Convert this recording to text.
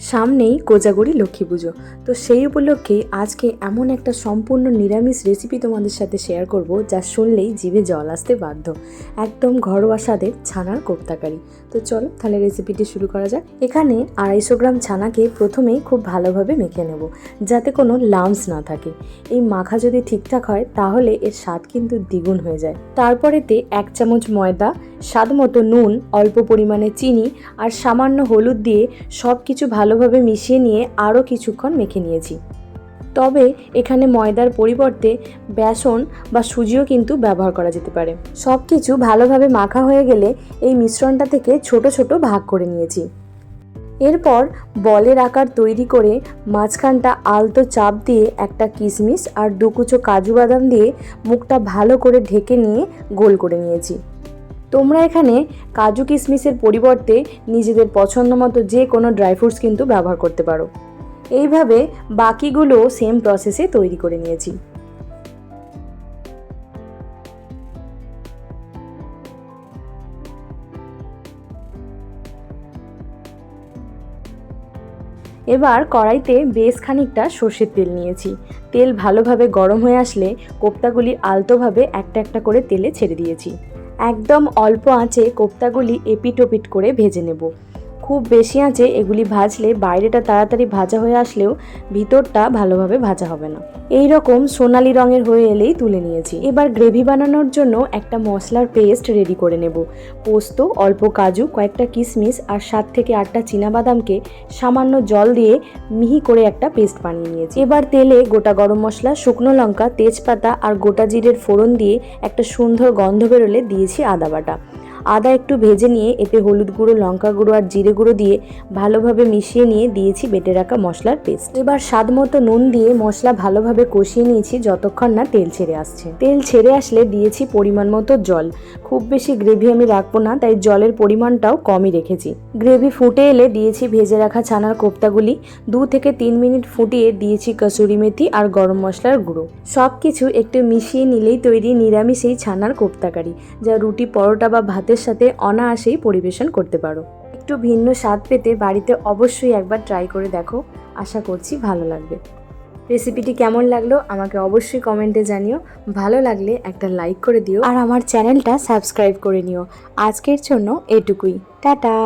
সামনেই কোজাগরি লক্ষ্মী পুজো। তো সেই উপলক্ষে আজকে এমন একটা সম্পূর্ণ নিরামিষ রেসিপি তোমাদের সাথে শেয়ার করব যা শুনলেই জিভে জল আসতে বাধ্য। একদম ঘরোয়া স্বাদের ছানার কোপ্তাকারি। তো চলো তাহলে রেসিপিটি শুরু করা যাক। এখানে আড়াইশো গ্রাম ছানাকে প্রথমেই খুব ভালোভাবে মেখে নেব, যাতে কোনো লামস না থাকে। এই মাখা যদি ঠিকঠাক হয়, তাহলে এর স্বাদ কিন্তু দ্বিগুণ হয়ে যায়। তারপরেতে এক চামচ ময়দা, স্বাদ মতো নুন, অল্প পরিমাণে চিনি আর সামান্য হলুদ দিয়ে সব কিছু ভালোভাবে মিশিয়ে নিয়ে আরও কিছুক্ষণ মেখে নিয়েছি। তবে এখানে ময়দার পরিবর্তে বেসন বা সুজিও কিন্তু ব্যবহার করা যেতে পারে। সব কিছু ভালোভাবে মাখা হয়ে গেলে এই মিশ্রণটা থেকে ছোট ছোট ভাগ করে নিয়েছি। এরপর বলের আকার তৈরি করে মাঝখানটা আলতো চাপ দিয়ে একটা কিশমিশ আর দুকুচো কাজু বাদাম দিয়ে মুখটা ভালো করে ঢেকে নিয়ে গোল করে নিয়েছি। তোমরা এখানে কাজু কিশমিশের পরিবর্তে নিজেদের পছন্দ মতো যে কোনো ড্রাই ফ্রুটস কিন্তু ব্যবহার করতে পারো। এইভাবে বাকিগুলো সেম প্রসেসে তৈরি করে নিয়েছি। এবার কড়াইতে বেশ খানিকটা সর্ষের তেল নিয়েছি। তেল ভালোভাবে গরম হয়ে আসলে কোপ্তাগুলি আলতোভাবে একটা একটা করে তেলে ছেড়ে দিয়েছি। একদম অল্প আঁচে কোপ্তাগুলি এপিট ওপিট করে ভেজে নেব। খুব বেশি আঁচে এগুলি ভাজলে বাইরেটা তাড়াতাড়ি ভাজা হয়ে আসলেও ভিতরটা ভালোভাবে ভাজা হবে না। এই রকম সোনালি রঙের হয়ে এলেই তুলে নিয়েছি। এবার গ্রেভি বানানোর জন্য একটা মশলার পেস্ট রেডি করে নেব। পোস্ত, অল্প কাজু, কয়েকটা কিশমিশ আর সাত থেকে আটটা বাদামকে সামান্য জল দিয়ে মিহি করে একটা পেস্ট বানিয়ে নিয়েছি। এবার তেলে গোটা গরম মশলা, শুকনো লঙ্কা, তেজপাতা আর গোটা জিরের ফোড়ন দিয়ে একটা সুন্দর গন্ধ বেরোলে দিয়েছি আদা বাটা। আদা একটু ভেজে নিয়ে এতে হলুদ গুঁড়ো, লঙ্কা গুঁড়ো আর জিরে গুঁড়ো দিয়ে ভালোভাবে মিশিয়ে নিয়ে দিয়েছি বেটে রাখা মশলার পেস্ট। এবার স্বাদ মতো নুন দিয়ে মশলা ভালোভাবে কষিয়ে নিয়েছি যতক্ষণ না তেল ছেড়ে আসছে। তেল ছেড়ে আসলে দিয়েছি পরিমাণ মতো জল। খুব বেশি গ্রেভি আমি রাখব না, তাই জলের পরিমাণটাও কমই রেখেছি। গ্রেভি ফুটে এলে দিয়েছি ভেজে রাখা ছানার কোপ্তাগুলি। দু থেকে তিন মিনিট ফুটিয়ে দিয়েছি কসুরি মেথি আর গরম মশলার গুঁড়ো। সব কিছু একটু মিশিয়ে নিলেই তৈরি নিরামিষ এই ছানার কোপ্তাকারি, যা রুটি, পরোটা বা ভাতের সাথে অনায়াসেই পরিবেশন করতে পারো। একটু ভিন্ন স্বাদ পেতে বাড়িতে অবশ্যই একবার ট্রাই করে দেখো। আশা করছি ভালো লাগবে। রেসিপিটি কেমন লাগল আমাকে অবশ্যই কমেন্টে জানিও। ভালো লাগলে একটা লাইক করে দিও। আর আমার চ্যানেলটা সাবস্ক্রাইব করে নিও। আজকের জন্য এটুকুই। টাটা!